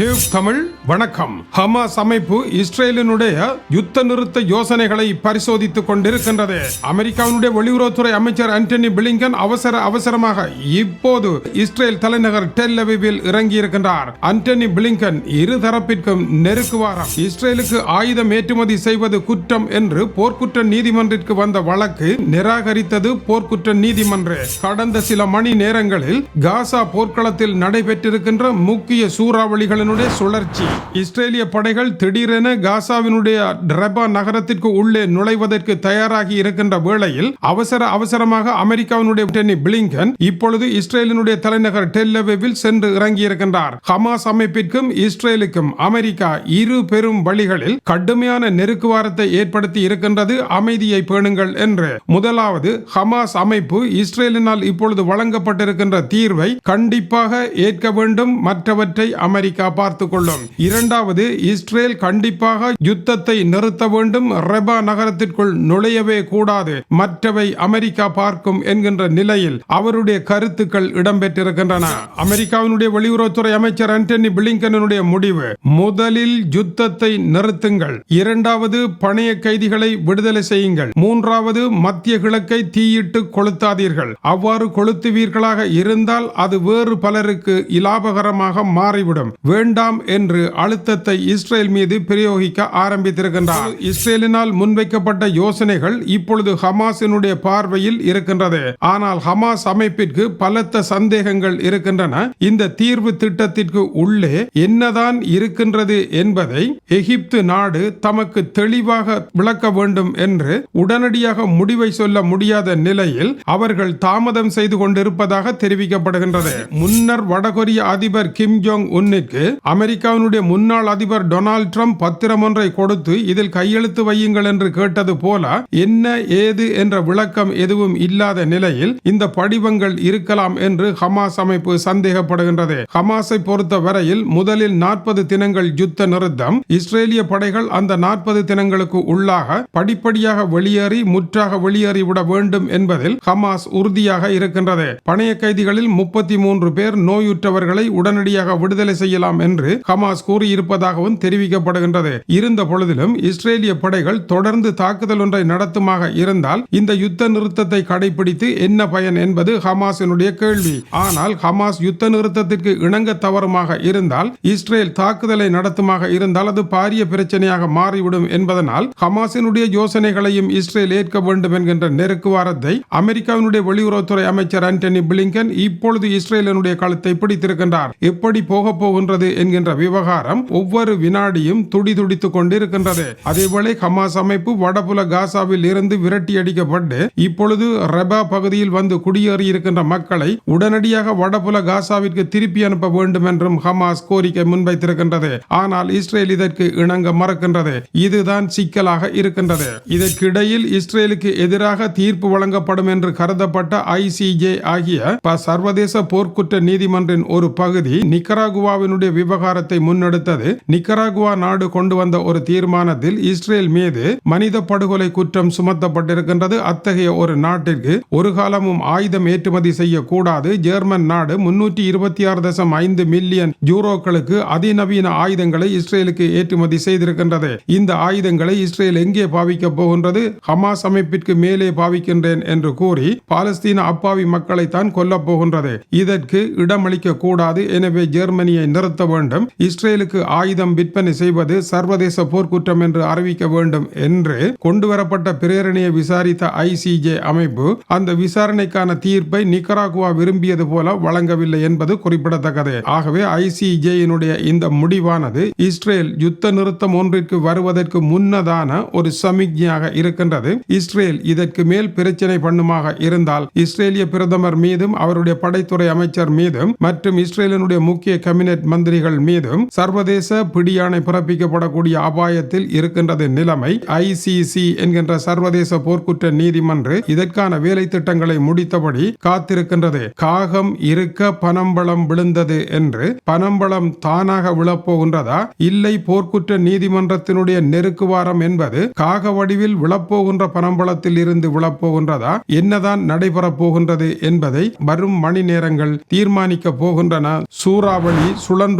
Tube Tamil வணக்கம். Hamas அமைப்பு இஸ்ரேலினுடைய யுத்த நிறுத்த யோசனைகளை பரிசோதித்துக் கொண்டிருக்கின்றது. அமெரிக்காவினுடைய வெளியுறவுத்துறை அமைச்சர் ஆண்டனி பிளிங்கன் அவசர அவசரமாக இப்போது இஸ்ரேல் தலைநகர் டெல் அவிவில் இறங்கியிருக்கின்றார். ஆண்டனி பிளிங்கன் இரு தரப்பிற்கும் நெருக்குவாராம் இஸ்ரேலுக்கு ஆயுதம் ஏற்றுமதி செய்வது குற்றம் என்று போர்க்குற்ற நீதிமன்றிற்கு வந்த வழக்கு நிராகரித்தது போர்க்குற்ற நீதிமன்று. கடந்த சில மணி நேரங்களில் காசா போர்க்களத்தில் நடைபெற்றிருக்கின்ற முக்கிய சூறாவளிகளின் அதனுடைய சுழற்சி. இஸ்ரேலிய படைகள் திடீரென காசாவினுடைய ரபா நகரத்திற்கு உள்ளே நுழைவதற்கு தயாராகி இருக்கின்ற வேளையில் அவசர அவசரமாக அமெரிக்காவினுடைய டென்னி பிளிங்கன் இப்பொழுது இஸ்ரேலினுடைய தலைநகர் டெல்லவேவில் சென்று இறங்கியிருக்கின்றார். ஹமாஸ் அமைப்பிற்கும் இஸ்ரேலுக்கும் அமெரிக்கா இரு பெரும் வழிகளில் கடுமையான நெருக்குவாரத்தை ஏற்படுத்தி இருக்கின்றது. அமைதியை பேணுங்கள் என்று. முதலாவது ஹமாஸ் அமைப்பு இஸ்ரேலினால் இப்பொழுது வழங்கப்பட்டிருக்கின்ற தீர்வை கண்டிப்பாக ஏற்க வேண்டும். மற்றவற்றை அமெரிக்கா பார்த்துக் கொள்ளும் இரண்டாவது இஸ்ரேல் கண்டிப்பாக யுத்தத்தை நிறுத்த வேண்டும். ரெபா நகரத்திற்குள் நுழையவே கூடாது. மற்றவை அமெரிக்கா பார்க்கும் என்கின்ற நிலையில் அவருடைய கருத்துக்கள் இடம்பெற்றிருக்கின்றன. அமெரிக்காவினுடைய வெளியுறவுத்துறை அமைச்சர் ஆண்டனி பிளிங்கனுடைய முடிவு முதலில் யுத்தத்தை நிறுத்துங்கள். இரண்டாவது பணைய கைதிகளை விடுதலை செய்யுங்கள். மூன்றாவது மத்திய கிழக்கை தீயிட்டு கொளுத்தாதீர்கள். அவ்வாறு கொளுத்துவீர்களாக இருந்தால் அது வேறு பலருக்கு இலாபகரமாக மாறிவிடும். வேண்டாம் என்று அழுத்தத்தை இஸ்ரேல் மீது பிரயோகிக்க ஆரம்பித்திருக்கின்றார். இஸ்ரேலினால் முன்வைக்கப்பட்ட யோசனைகள் இப்பொழுது ஹமாஸினுடைய பார்வையில் இருக்கின்றது. ஆனால் ஹமாஸ் அமைப்பிற்கு பலத்த சந்தேகங்கள் இருக்கின்றன. இந்த தீர்வு திட்டத்திற்கு உள்ளே என்னதான் இருக்கின்றது என்பதை எகிப்து நாடு தமக்கு தெளிவாக விளக்க வேண்டும் என்று உடனடியாக முடிவை சொல்ல முடியாத நிலையில் அவர்கள் தாமதம் செய்து கொண்டிருப்பதாக தெரிவிக்கப்படுகின்றது. முன்னர் வடகொரிய அதிபர் கிம் ஜோங் உன்னிற்கு அமெரிக்காவினுடைய முன்னாள் அதிபர் டொனால்ட் ட்ரம்ப் பத்திரம் ஒன்றை கொடுத்து இதில் கையெழுத்து வையுங்கள் என்று கேட்டது போல என்ன ஏது என்ற விளக்கம் எதுவும் இல்லாத நிலையில் இந்த படிவங்கள் இருக்கலாம் என்று ஹமாஸ் அமைப்பு சந்தேகப்படுகின்றது. ஹமாஸை பொறுத்த வரையில் முதலில் நாற்பது தினங்கள் யுத்த நிறுத்தம் இஸ்ரேலிய படைகள் அந்த நாற்பது தினங்களுக்கு உள்ளாக படிப்படியாக வெளியேறி முற்றாக வெளியேறிவிட வேண்டும் என்பதில் ஹமாஸ் உறுதியாக இருக்கின்றது. பணைய கைதிகளில் முப்பத்தி மூன்று பேர் நோயுற்றவர்களை உடனடியாக விடுதலை செய்யலாம் என்று ஹமாஸ் கூறியிருப்பதாகவும் தெரிவிக்கப்படுகின்றது. இருந்த பொழுதிலும் இஸ்ரேலிய படைகள் தொடர்ந்து தாக்குதல் ஒன்றை நடத்துமாக இருந்தால் இந்த யுத்த நிறுத்தத்தை கடைபிடித்து என்ன பயன் என்பது ஹமாஸினுடைய கேள்வி. ஆனால் ஹமாஸ் யுத்த நிறுத்தத்திற்கு இணங்க தவறுமாக இருந்தால் இஸ்ரேல் தாக்குதலை நடத்துமாக இருந்தால் அது பாரிய பிரச்சனையாக மாறிவிடும் என்பதனால் ஹமாஸினுடைய யோசனைகளையும் இஸ்ரேல் ஏற்க வேண்டும் என்கின்ற நெருக்குவாரத்தை அமெரிக்காவினுடைய வெளியுறவுத்துறை அமைச்சர் ஆண்டனி பிளிங்கன் இப்பொழுது இஸ்ரேலினுடைய களத்தை பிடித்திருக்கின்றார். எப்படி போக போகின்றது? என்கின்ற விவகாரம் ஒவ்வொரு வினாடியும் துடி துடித்துக் கொண்டிருக்கின்றது. அதேவேளை ஹமாஸ் அமைப்பு வடபுல காசாவில் இருந்து விரட்டி அடிக்கப்பட்டு இப்பொழுது ரெபா பகுதியில் வந்து குடியேறியிருக்கின்ற மக்களை உடனடியாக வடபுல காசாவிற்கு திருப்பி அனுப்ப வேண்டும் என்றும் ஹமாஸ் கோரிக்கை முன்வைத்திருக்கின்றது. ஆனால் இஸ்ரேல் இதற்கு இணங்க மறக்கின்றது. இதுதான் சிக்கலாக இருக்கின்றது. இதற்கிடையில் இஸ்ரேலுக்கு எதிராக தீர்ப்பு வழங்கப்படும் என்று கருதப்பட்ட ஐசிஜே ஆகிய சர்வதேச போர்க்குற்ற நீதிமன்றின் ஒரு பகுதி நிக்கராகுவாவினுடைய விவகாரத்தை முன்னெடுத்தது நிக்கராகுவா நாடு கொண்டு வந்த ஒரு தீர்மானத்தில் இஸ்ரேல் மீது மனித படுகொலை குற்றம் சுமத்தப்பட்டிருக்கின்றது. அத்தகைய ஒரு நாட்டிற்கு ஒரு காலமும் ஆயுதம் ஏற்றுமதி செய்யக்கூடாது. ஜெர்மன் நாடு முன்னூற்றி இருபத்தி ஆறு தசம் ஐந்து மில்லியன் யூரோக்களுக்கு அதிநவீன ஆயுதங்களை இஸ்ரேலுக்கு ஏற்றுமதி செய்திருக்கின்றது. இந்த ஆயுதங்களை இஸ்ரேல் எங்கே பாவிக்க போகின்றது? ஹமாஸ் அமைப்பிற்கு மேலே பாவிக்கின்றேன் என்று கூறி பாலஸ்தீன அப்பாவி மக்களை தான் கொல்லப் போகின்றது. இதற்கு இடமளிக்க கூடாது. எனவே ஜெர்மனியை நிறுத்த வேண்டும். இஸ்ரேலுக்கு ஆயுதம் விற்பனை செய்வது சர்வதேச போர்க்குற்றம் என்று அறிவிக்க வேண்டும் என்று கொண்டுவரப்பட்ட பிரேரணையை விசாரித்த ஐசிஜே அமைப்பு அந்த விசாரணைக்கான தீர்ப்பை நிக்கராகுவா விரும்பியது போல வழங்கவில்லை என்பது குறிப்பிடத்தக்கது. ஆகவே ஐசிஜேயினுடைய இந்த முடிவானது இஸ்ரேல் யுத்த நிறுத்தம் ஒன்றிற்கு வருவதற்கு முன்னதான ஒரு சமிக்ஞையாக இருக்கின்றது. இஸ்ரேல் இதற்கு மேல் பிரச்சனை பண்ணுமாக இருந்தால் இஸ்ரேலிய பிரதமர் மீதும் அவருடைய படைத்துறை அமைச்சர் மீதும் மற்றும் இஸ்ரேலினுடைய முக்கிய கேபினெட் மந்திரிகள் மீதும் சர்வதேச பிடியாணை பிறப்பிக்கப்படக்கூடிய அபாயத்தில் இருக்கின்றது நிலைமை ஐசிசி என்கின்ற சர்வதேச போர்க்குற்ற நீதிமன்று இதற்கான வேலை திட்டங்களை முடித்தபடி காத்திருக்கின்றது. காகம் இருக்க பனம்பழம் விழுந்தது என்று பனம்பழம் தானாக விழப்போகின்றதா? இல்லை போர்க்குற்ற நீதிமன்றத்தினுடைய நெருக்குவாரம் என்பது காக வடிவில் விழப்போகின்ற பனம்பழத்தில் இருந்து விழப்போகின்றதா? என்னதான் நடைபெறப் போகின்றது என்பதை வரும் மணி நேரங்கள் தீர்மானிக்க போகின்றன. சூறாவளி சுழன்று